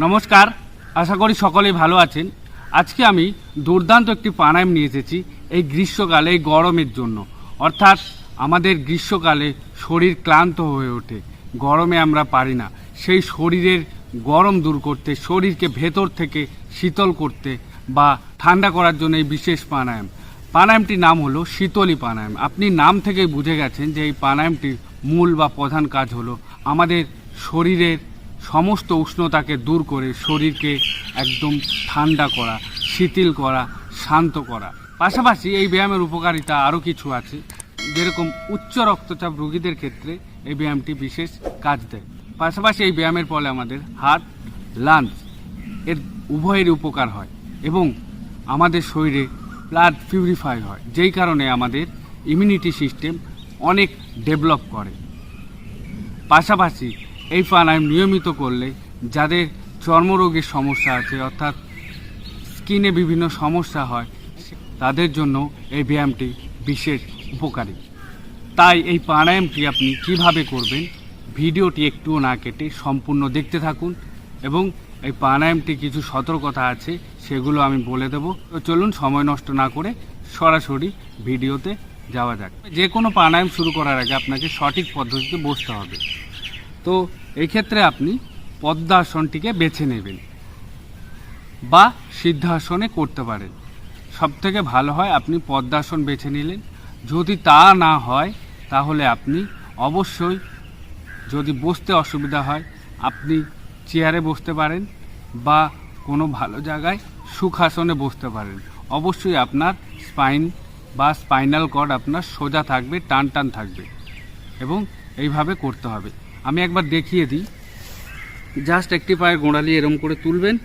নমস্কার, আশা করি সকলেই ভালো আছেন। আজকে আমি দুর্দান্ত একটি প্রাণায়াম নিয়ে এসেছি এই গ্রীষ্মকালে, এই গরমের জন্য। অর্থাৎ আমাদের গ্রীষ্মকালে শরীর ক্লান্ত হয়ে ওঠে, গরমে আমরা পারি না। সেই শরীরের গরম দূর করতে, শরীরকে ভেতর থেকে শীতল করতে বা ঠান্ডা করার জন্য এই বিশেষ প্রাণায়াম। প্রাণায়ামটির নাম হলো শীতলী প্রাণায়াম। আপনি নাম থেকেই বুঝে গেছেন যে এই প্রাণায়ামটির মূল বা প্রধান কাজ হলো আমাদের শরীরের সমস্ত উষ্ণতাকে দূর করে শরীরকে একদম ঠান্ডা করা, শিথিল করা, শান্ত করা। পাশাপাশি এই ব্যায়ামের উপকারিতা আরও কিছু আছে, যেরকম উচ্চ রক্তচাপ রোগীদের ক্ষেত্রে এই ব্যায়ামটি বিশেষ কাজ দেয়। পাশাপাশি এই ব্যায়ামের ফলে আমাদের হার্ট লাংস এর উভয়ের উপকার হয় এবং আমাদের শরীরে ব্লাড পিউরিফাই হয়, যেই কারণে আমাদের ইমিউনিটি সিস্টেম অনেক ডেভেলপ করে। পাশাপাশি এই প্রাণায়াম নিয়মিত করলে যাদের চর্মরোগের সমস্যা আছে, অর্থাৎ স্কিনে বিভিন্ন সমস্যা হয় তাদের জন্য এই ব্যায়ামটি বিশেষ উপকারী। তাই এই প্রাণায়ামটি আপনি কীভাবে করবেন, ভিডিওটি একটুও না কেটে সম্পূর্ণ দেখতে থাকুন এবং এই প্রাণায়ামটি কিছু সতর্কতা আছে, সেগুলো আমি বলে দেব। তো চলুন, সময় নষ্ট না করে সরাসরি ভিডিওতে যাওয়া যাক। যে কোনো প্রাণায়াম শুরু করার আগে আপনাকে সঠিক পদ্ধতিতে বসতে হবে। তো এই ক্ষেত্রে আপনি পদ্মাসনটিকে বেছে নেবেন বা সিদ্ধাসনে করতে পারেন। সব থেকে ভালো হয় আপনি পদ্মাসন বেছে নিলেন। যদি তা না হয়, তাহলে আপনি অবশ্যই যদি বসতে অসুবিধা হয়, আপনি চেয়ারে বসতে পারেন বা কোনো ভালো জায়গায় সুখাসনে বসতে পারেন। অবশ্যই আপনার স্পাইন বা স্পাইনাল কর্ড আপনার সোজা থাকবে টান টান থাকবে এবং এইভাবে করতে হবে। আমি একবার দেখিয়ে দিই। জাস্ট একটি পায়ের গোড়ালি এরম করে তুলবেন,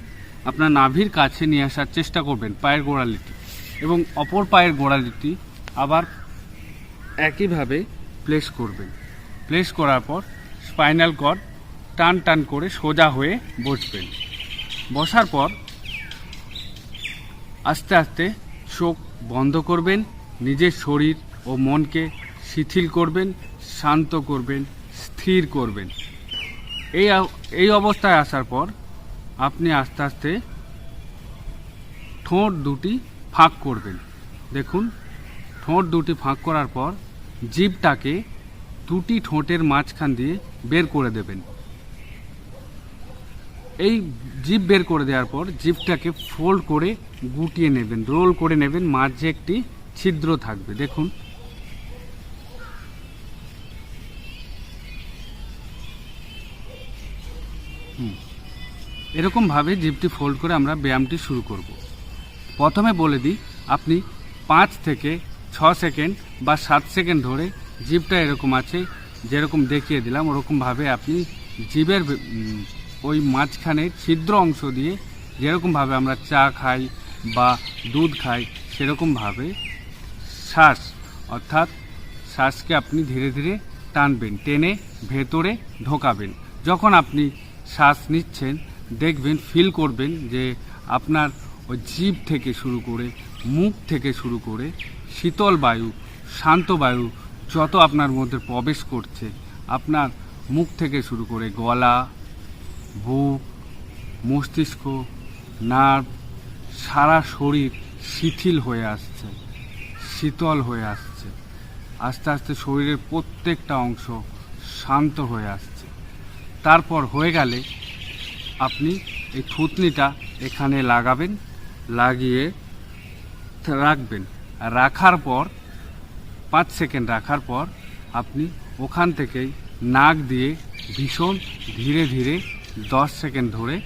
আপনার নাভির কাছে নিয়ে আসার চেষ্টা করবেন পায়ের গোড়ালিটি এবং অপর পায়ের গোড়ালিটি আবার একইভাবে প্লেস করবেন। প্লেস করার পর স্পাইনাল কর্ড টান টান করে সোজা হয়ে বসবেন। বসার পর আস্তে আস্তে চোখ বন্ধ করবেন, নিজের শরীর ও মনকে শিথিল করবেন, শান্ত করবেন। স্থির করবেন। এই এই অবস্থায় আসার পর আপনি আস্তে আস্তে ঠোঁট দুটি ফাঁক করবেন। দেখুন, ঠোঁট দুটি ফাঁক করার পর জিভটাকে দুটি ঠোঁটের মাঝখান দিয়ে বের করে দেবেন। এই জিভ বের করে দেওয়ার পর জিভটাকে ফোল্ড করে গুটিয়ে নেবেন, রোল করে নেবেন, মাঝে একটি ছিদ্র থাকবে। দেখুন এরকমভাবে জিভটি ফোল্ড করে আমরা ব্যায়ামটি শুরু করব। প্রথমে বলে দিই, আপনি পাঁচ থেকে ছ সেকেন্ড বা সাত সেকেন্ড ধরে জিভটা এরকম আছে, যেরকম দেখিয়ে দিলাম ওরকমভাবে আপনি জিভের ওই মাঝখানে ছিদ্র অংশ দিয়ে যেরকমভাবে আমরা চা খাই বা দুধ খাই সেরকমভাবে শ্বাস, অর্থাৎ শ্বাসকে আপনি ধীরে ধীরে টানবেন, টেনে ভেতরে ঢোকাবেন। যখন আপনি শ্বাস নিচ্ছেন দেখবেন ফিল করবেন যে আপনার ওই জীব থেকে শুরু করে, মুখ থেকে শুরু করে শীতল বায়ু, শান্ত বায়ু যত আপনার মধ্যে প্রবেশ করছে, আপনার মুখ থেকে শুরু করে গলা, বুক, মস্তিষ্ক, নার্ভ, সারা শরীর শিথিল হয়ে আসছে, শীতল হয়ে আসছে। আস্তে আস্তে শরীরের প্রত্যেকটা অংশ শান্ত হয়ে আসছে। তারপর হয়ে গেলে আপনি এই থুতনিটা এখানে লাগাবেন, লাগিয়ে রাখবেন। রাখার পর, পাঁচ সেকেন্ড রাখার পর আপনি ওখান থেকেই নাক দিয়ে ভীষণ ধীরে ধীরে দশ সেকেন্ড ধরে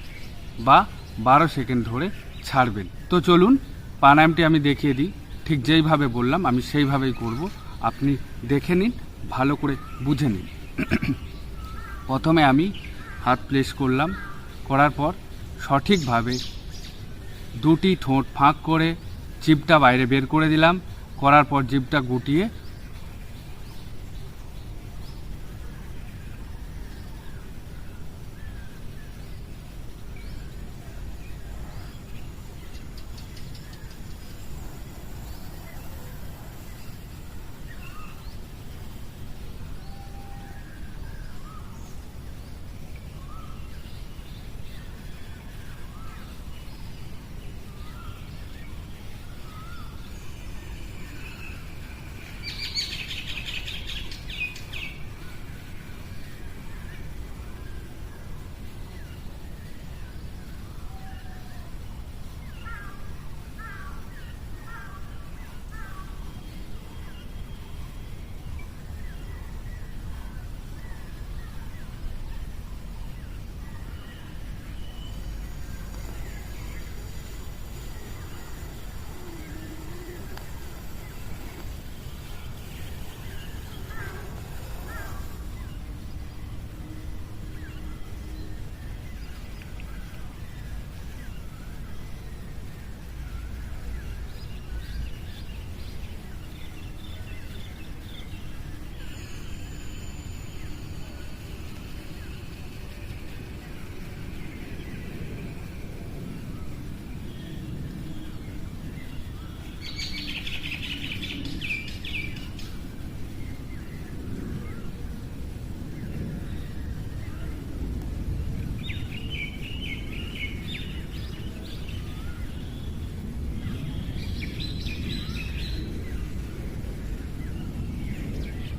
বা বারো সেকেন্ড ধরে ছাড়বেন। তো চলুন, প্রাণায়ামটি আমি দেখিয়ে দিই। ঠিক যেইভাবে বললাম, আমি সেইভাবেই করব। আপনি দেখে নিন, ভালো করে বুঝে নিন। প্রথমে আমি হাত প্লেস করলাম। করার পর সঠিকভাবে দুটি ঠোঁট ফাঁক করে জিভটা বাইরে বের করে দিলাম। করার পর জিপটা গুটিয়ে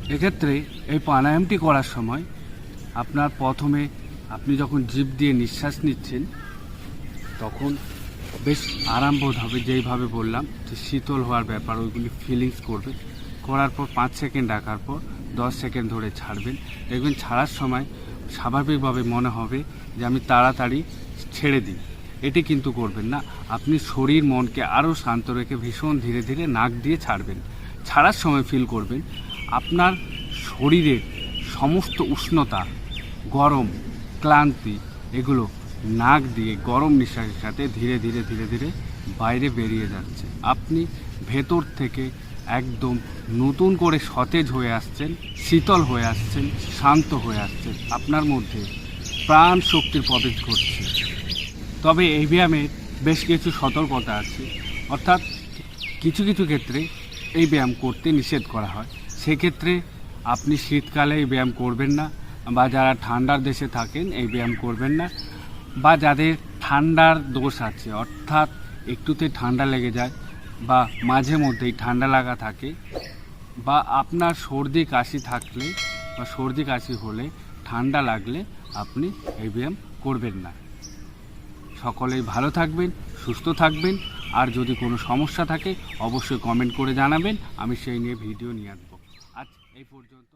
এক্ষেত্রে এই প্রাণায়ামটি করার সময় আপনার প্রথমে আপনি যখন জিভ দিয়ে নিঃশ্বাস নিচ্ছেন, তখন বেশ আরাম বোধ হবে, যেইভাবে বললাম যে শীতল হওয়ার ব্যাপার, ওইগুলি ফিলিংস করবে। করার পর পাঁচ সেকেন্ড রাখার পর দশ সেকেন্ড ধরে ছাড়বেন। দেখবেন ছাড়ার সময় স্বাভাবিকভাবে মনে হবে যে আমি তাড়াতাড়ি ছেড়ে দিই। এটি কিন্তু করবেন না। আপনি শরীর মনকে আরও শান্ত রেখে ভীষণ ধীরে ধীরে নাক দিয়ে ছাড়বেন। ছাড়ার সময় ফিল করবেন। আপনার শরীরের সমস্ত উষ্ণতা, গরম, ক্লান্তি, এগুলো নাক দিয়ে গরম নিঃশ্বাসের সাথে ধীরে ধীরে ধীরে ধীরে বাইরে বেরিয়ে যাচ্ছে। আপনি ভেতর থেকে একদম নতুন করে সতেজ হয়ে আসছেন, শীতল হয়ে আসছেন, শান্ত হয়ে আসছেন। আপনার মধ্যে প্রাণ শক্তির প্রবেশ ঘটছে তবে এই ব্যায়ামের বেশ কিছু সতর্কতা আছে। অর্থাৎ কিছু কিছু ক্ষেত্রে এই ব্যায়াম করতে নিষেধ করা হয়। সেক্ষেত্রে আপনি শীতকালে এই ব্যায়াম করবেন না বা যারা ঠান্ডার দেশে থাকেন এই ব্যায়াম করবেন না বা যাদের ঠান্ডার দোষ আছে, অর্থাৎ একটুতে ঠান্ডা লেগে যায় বা মাঝে মধ্যেই ঠান্ডা লাগা থাকে বা আপনার সর্দি কাশি থাকলে বা সর্দি কাশি হলে ঠান্ডা লাগলে আপনি এই ব্যায়াম করবেন না। সকলেই ভালো থাকবেন, সুস্থ থাকবেন। আর যদি কোনো সমস্যা থাকে, অবশ্যই কমেন্ট করে জানাবেন। আমি সেই নিয়ে ভিডিও নিয়ে আসব। এই পর্যন্ত।